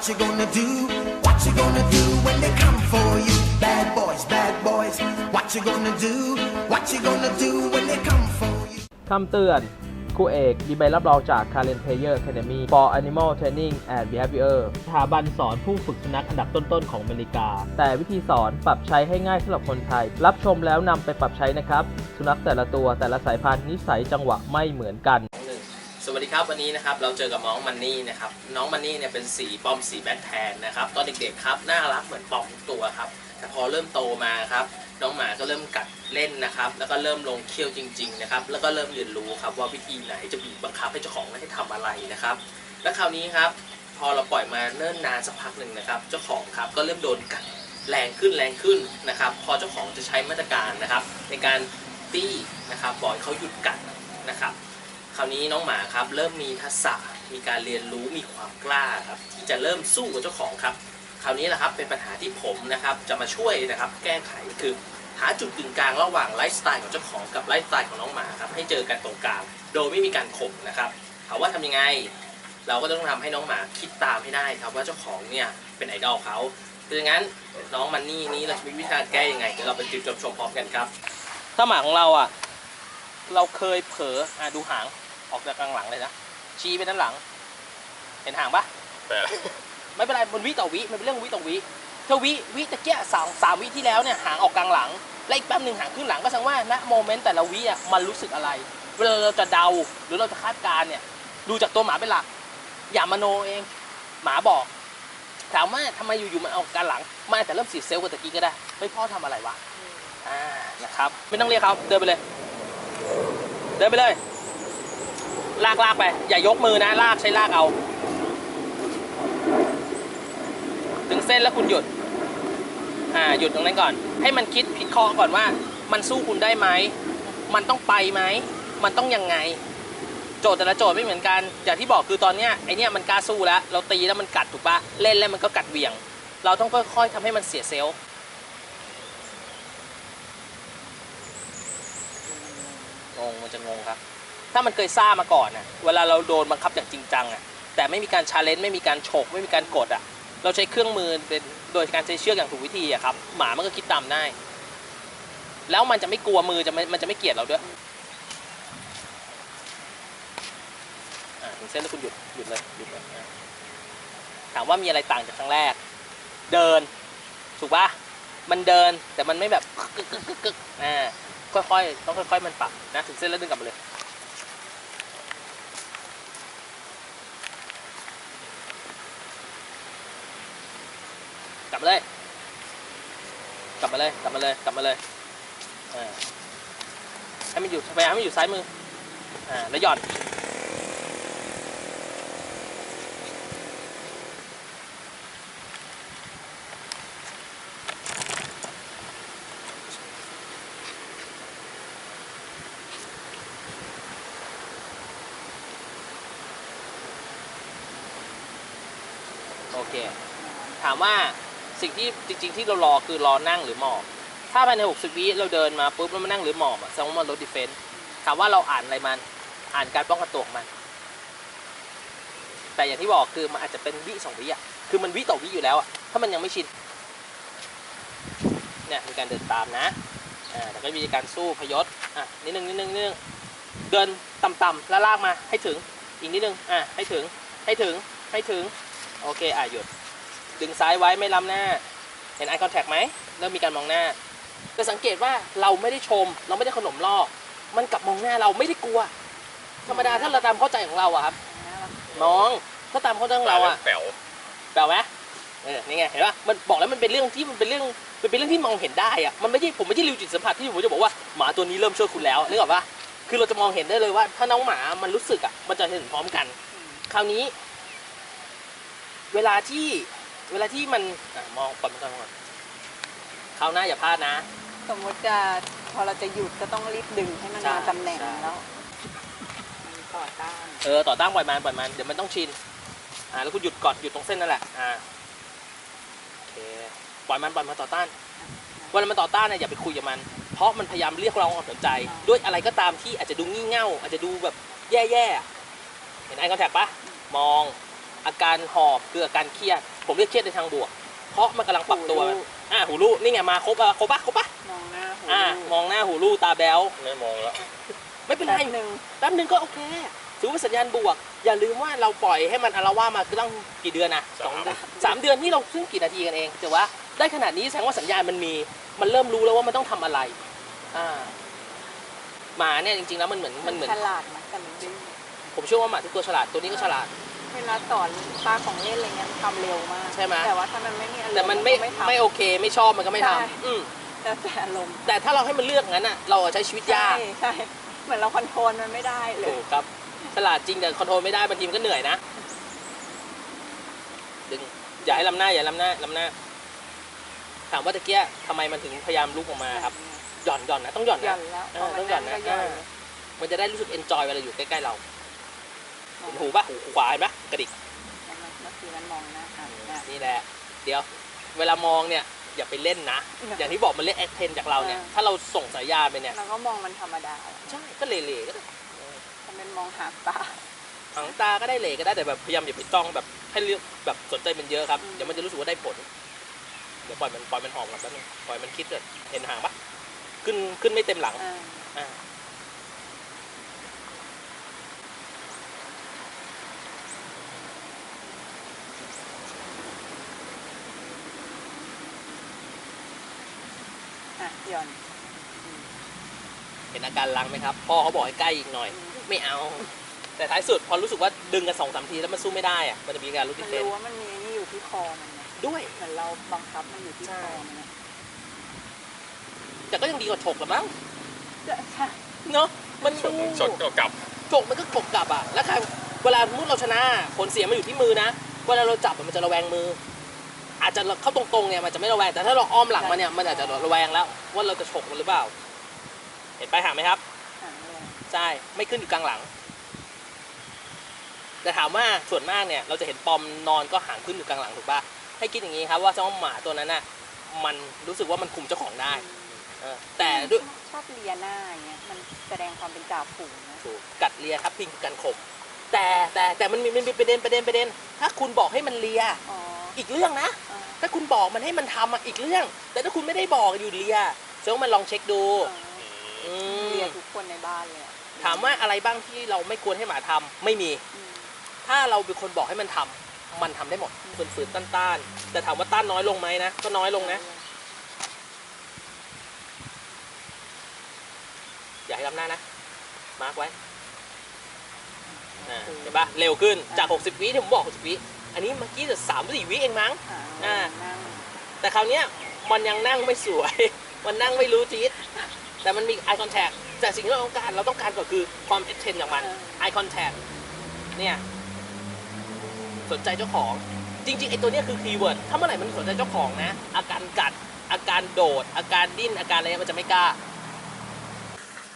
What you gonna do? What you gonna do when they come for you? Bad boys, bad boys. What you gonna do? What you gonna do when they come for you? คำเตือนครูเอกมีใบรับรองจาก Karen Player Academy for Animal Training and Behavior สถาบันสอนผู้ฝึกสุนัขอันดับต้นๆของอเมริกา แต่วิธีสอนปรับใช้ให้ง่ายสำหรับคนไทย รับชมแล้วนำไปปรับใช้นะครับ สุนัขแต่ละตัวแต่ละสายพันธุ์นิสัยจังหวะไม่เหมือนกัน สวัสดีครับวันนี้นะครับเราเจอกับน้องมันนี่นะครับน้องมันนี่เนี่ยเป็นสีปอมสีแบทแทนนะครับตอนเด็กๆครับน่ารักเหมือนปอมทุกตัวครับแต่พอเริ่มโตมาครับน้องหมาก็เริ่มกัดเล่นนะครับแล้วก็เริ่มลงเคี้ยวจริงๆนะครับแล้วก็เริ่มเรียนรู้ครับว่าวิธีไหนจะบีบบังคับให้เจ้าของให้ทำอะไรนะครับ และคราวนี้ครับพอเราปล่อยมาเนิ่นนานสักพักหนึ่งนะครับ เจ้าของครับก็เริ่มโดนกัดแรงขึ้นแรงขึ้นนะครับพอเจ้าของจะใช้มาตรการนะครับในการตี้นะครับบอกให้เขาหยุดกัดนะครับ คราวนี้น้องหมาครับเริ่มมีทักษะมีการเรียนรู้มีความกล้าครับที่จะเริ่มสู้กับเจ้าของครับ คราวนี้แหละครับเป็นปัญหาที่ผมนะครับจะมาช่วยนะครับแก้ไขคือหาจุดกึ่งกลางระหว่างไลฟ์สไตล์ของเจ้าของกับไลฟ์สไตล์ของน้องหมาครับให้เจอกันตรงกลางโดยไม่มีการข่มนะครับถามว่าทำยังไง เราก็ต้องทำให้น้องหมาคิดตามให้ได้ครับว่าเจ้าของเนี่ยเป็นไอดอลเขาดังนั้นน้องมันนี่นี้เราจะมีวิธีการแก้ยังไงเดี๋ยวเราไปติดชมพร้อมกันครับ ถ้าหมาของเราอะ เราเคยเผลออะดูหางออกจากกลางหลังเลยนะชี้ไปด้านหลัง เห็นหางปะแต่ไม่เป็นไรมันวิต่อวิมันเป็นเรื่องวิต่อวิถ้าวิวิตะเกียสามสามวิที่แล้วเนี่ยหางออกกลางหลัง และอีกแป๊บหนึ่งหางขึ้นหลังก็แสดงว่าณโมเมนต์แต่ละวิอะมันรู้สึกอะไร เวลาเราจะเดาหรือเราจะคาดการณ์เนี่ยดูจากตัวหมาเป็นหลัก อย่ามโนเอง หมาบอก ถามว่าทำไมอยู่ๆมันออกกลางหลังมันอาจจะเริ่มเสียเซลล์กว่าตะกี้ก็ได้เฮ้ยพ่อทำอะไรวะอ่านะครับ ไม่ต้องเรียกเขาเดินไปเลย เดินไปเลย ลากลากไป อย่ายกมือนะ ลากใช้ลากเอา ถึงเส้นแล้วคุณหยุด อ่า หยุดตรงนั้นก่อน ให้มันคิดพิเคราะห์ก่อนว่า มันสู้คุณได้ไหม มันต้องไปไหม มันต้องยังไง โจทย์แต่ละโจทย์ไม่เหมือนกัน อย่างที่บอกคือตอนเนี้ยไอเนี้ยมันกล้าสู้แล้ว เราตีแล้วมันกัดถูกปะเล่นแล้วมันก็กัดเวี่ยง เราต้องค่อยๆทำให้มันเสียเซลล์ งงมันจะงงครับ ถ้ามันเคยซ่ามาก่อนน่ะเวลาเราโดนบังคับอย่างจริงจังอะแต่ไม่มีการชาเลนจ์ไม่มีการฉกไม่มีการกดอะเราใช้เครื่องมือเป็นโดยการใช้เชือกอย่างถูกวิธีอะครับหมามันก็คิดตามได้ แล้วมันจะไม่กลัวมือจะไม่มันจะไม่เกลียดเราด้วยอ่าถึงเส้นแล้วคุณหยุดหยุดเลยหยุดเลยถามว่ามีอะไรต่างจากครั้งแรก เดิน ถูกปะมันเดินแต่มันไม่แบบกึกกึกกึกอ่า ค่อยๆต้องค่อยๆมันปรับนะถึงเส้นแล้วดึงกลับมาเลยกลับมาเลยกลับมาเลยกลับมาเลยกลับมาเลยอ่าให้มันอยู่พยายามให้มันอยู่ซ้ายมืออ่าแล้วหย่อน เค ถามว่าสิ่งที่จริง ๆ ที่เรารอคือรอนั่งหรือหมอบ ถ้าภายใน 60 วิเราเดินมาปุ๊บแล้วมานั่งหรือหมอบอะแสดงว่ามันลดดิเฟนต์ถามว่าเราอ่านอะไรมัน อ่านการป้องกันตัวของมัน แต่อย่างที่บอกคือมันอาจจะเป็นวิสองวิอะคือมันวิต่อวิอยู่แล้วอะถ้ามันยังไม่ชิน เนี่ยมีการเดินตามนะ อ่าแต่ก็มีการสู้พยศ อะนิดนึงนิดนึงนิดนึงเดินต่ำๆแล้วลากมาให้ถึง อีกนิดนึง อะให้ถึง ให้ถึง ให้ถึง โอเคอะหยุด ดึงซ้ายไว้ไม่ล้ำหน้า เห็น eye contact ไหม เริ่มมีการมองหน้า จะสังเกตว่าเราไม่ได้ชม เราไม่ได้ขนมลอก มันกลับมองหน้าเราไม่ได้กลัว ธรรมดาถ้าเราตามเข้าใจของเราอะครับมอง ถ้าตามเข้าใจของเราอะแป๋วแปลไหมเออ นี่ไง เห็นปะมันบอกแล้วมันเป็นเรื่องที่มันเป็นเรื่องมันเป็นเรื่องที่มองเห็นได้อะมันไม่ใช่ผมไม่ใช่ริวจิตสัมผัสที่ผมจะบอกว่าหมาตัวนี้เริ่มช่วยคุณแล้วนึกออกปะคือเราจะมองเห็นได้เลยว่า ถ้าน้องหมามันรู้สึกอะมันจะเห็นพร้อมกัน คราวนี้ เวลาที่เวลาที่มันอะมองก่อนมองก่อนคราวหน้าอย่าพลาดนะ สมมติจะพอเราจะหยุดก็ต้องรีบดึงให้มันใช่มาตำแหน่งใช่ แล้วต่อต้านเออต่อต้านปล่อยมันปล่อยมันเดี๋ยวมันต้องชินอ่าแล้วคุณหยุดก่อนหยุดตรงเส้นนั่นแหละอ่าโอเคปล่อยมันปล่อยมันต่อต้านเวลามันต่อต้านเนี่ยอย่าไปคุยกับมัน เพราะมันพยายามเรียกร้องความสนใจ ด้วยอะไรก็ตามที่อาจจะดูงี่เง่าอาจจะดูแบบแย่ๆเห็นไอคอนแทคปะมอง ออาการหอบคืออาการเครียด ผมเรียกเครียดในทางบวก เพราะมันกำลังปรับตัวหูรูอ่าหูรูนี่ไงมาครบอะครบปะครบปะมองหน้าหูอ่ามองหน้าหูรูตาแบ๊วไม่มองแล้วไม่เป็นไร แป๊บหนึ่งแป๊บนึงก็โอเคถือว่าสัญญาณบวก อย่าลืมว่าเราปล่อยให้มันอาละว่าดมาคือต้องกี่เดือนนะสองเดือนสามเดือนที่เราซึ่งกี่นาทีกันเองแต่ว่าได้ขนาดนี้แสดงว่าสัญญาณมันมี มันเริ่มรู้แล้วว่ามันต้องทำอะไร อ่าหมาเนี่ยจริงๆแล้วมันเหมือนมันเหมือน ฉลาดนะแต่มันดื้อผมเชื่อว่าหมาทุกตัวฉลาดตัวนี้ก็ฉลาดเว ลาสอนปลาของเล่นอะไรเงี้ยมันทำเร็วมากใช่ไหม แต่ว่าถ้ามันไม่มีอารมณ์แต่มันไม่ก็ทำ ไม่โอเคไม่ชอบมันก็ไม่ใช่ทำอืมแล้วแต่อารมณ์แต่ถ้าเราให้มันเลือกงั้นอะเราใช้ชีวิตยากใช่ใช่เหมือนเราคอนโทรลมันไม่ได้เลยถูกครับฉลาดจริงแต่คอนโทรลไม่ได้บางทีมันก็เหนื่อยนะดึงอย่าให้ลำหน้าอย่าลำหน้าลำหน้า ถามว่าตะเกียทำไมมันถึงพยายามลุกออกมาครับหย่อนหย่อนนะต้องหย่อนหย่อนะนแล้วเอพออมันต้องหย่อนนั่นะนก็หย่อนเออมันจะได้รู้สึกเอนจอยเวลาอยู่ใกล้ๆเราเห็นหูปะหูขวาเห็นปะ กระดิกเมื่อกี้มันมองหน้าอะอะนี่แหละ เดี๋ยวเวลามองเนี่ยอย่าไปเล่นนะ อย่างที่บอกมันเล่นแอคเทนจากเราเนี่ยอ่าถ้าเราส่งสายยานไปเนี่ยเราก็มองมันธรรมดา ใช่ ก็เละๆก็ได้ทำเป็นมองหาปลาหางตาก็ได้เหลก็ได้แต่แบบพยายามอย่าไปจ้องแบบให้เลือกแบบสนใจมันเยอะครับอืมเดี๋ยวมันจะรู้สึกว่าได้ผล เดี๋ยวปล่อยมันปล่อยมันหอมก่อนแป๊บนึงปล่อยมันคิดเลยเห็นหางปะขึ้นขึ้นไม่เต็มหลัง อ่า อ่าอะหย่อนเห็นอาการลังไหมครับ พ่อเขาบอกให้ใกล้อีกหน่อย ไม่เอา แต่ท้ายสุดพอรู้สึกว่าดึงกันสองสามทีแล้วมันสู้ไม่ได้อะมันจะมีการรู้มัที่นเต้นรู้ว่ามันมีนี่อยู่ที่คอมันนะด้วย เหมือนเราบังคับมันอยู่ที่คอมันนะแต่ก็ยังดีกว่าฉกละมั้งจะใช่เนาะมันดูชดกลับฉกมันก็ฉกกลับอะแล้วใครเวลาสมมุติเราชนะผลเสียมันอยู่ที่มือนะเวลาเราจับอะมันจะระแวงมือ อาจจะเข้าตรงๆเนี่ยมันจะไม่ระแวงแต่ถ้าเราอ้อมหลังมันเนี่ยมันอาจจะระแวงแล้ว ว่าเราจะฉกมันหรือเปล่า เห็นไปลายหางไหมครับหางเลยใช่ไม่ขึ้นอยู่กลางหลัง แต่ถามว่าส่วนมากเนี่ยเราจะเห็นปอมนอนก็หางขึ้นอยู่กลางหลังถูกป่ะให้คิดอย่างนี้ครับว่าเจ้าหมาตัวนั้นน่ะมันรู้สึกว่ามันคุมเจ้าของได้เออแต่ด้วยชอบเลียหน้าอย่างเงี้ยมันแสดงความเป็นจ่าฝูงนะถูกกัดเลียทับพิงกันขบแต่แต่แต่มันมีมันมีประเด็นประเด็นประเด็น ถ้าคุณบอกให้มันเลียอ๋ออีกเรื่องนะอ่า ถ้าคุณบอกมันให้มันทำอะอีกเรื่อง แต่ถ้าคุณไม่ได้บอกอยู่เลียเจ้ามันลองเช็คดูอ๋ออืมเลียทุกคนในบ้านเลยอะถามว่าอะไรบ้างที่เราไม่ควรให้หมาทำไม่มีอืมถ้าเราเป็นคนบอกให้มันทำมันทำได้หมดฝืนๆต้านๆแต่ถามว่าต้านน้อยลงไหมนะก็น้อยลงนะอย่าให้ล้ำหน้านะ มาร์กไว้อ่าเห็นปะเร็วขึ้นจาก 60 วิที่ผมบอก 60 วิ อันนี้เมื่อกี้จะสามสี่วิเองมั้ง อ่าอ่านั่งแต่คราวเนี้ยมันยังนั่งไม่สวย มันนั่งไม่รู้ทิศแต่มันมี eye contact แต่สิ่งที่เราต้องการเราต้องการก็คือความ attention จากมัน eye contact เนี่ยสนใจเจ้าของ จริงๆไอ้ตัวเนี้ยคือคีย์เวิร์ดถ้าเมื่อไหร่มันสนใจเจ้าของนะ อาการกัดอาการโดด อาการดิ้นอาการอะไรมันจะไม่กล้า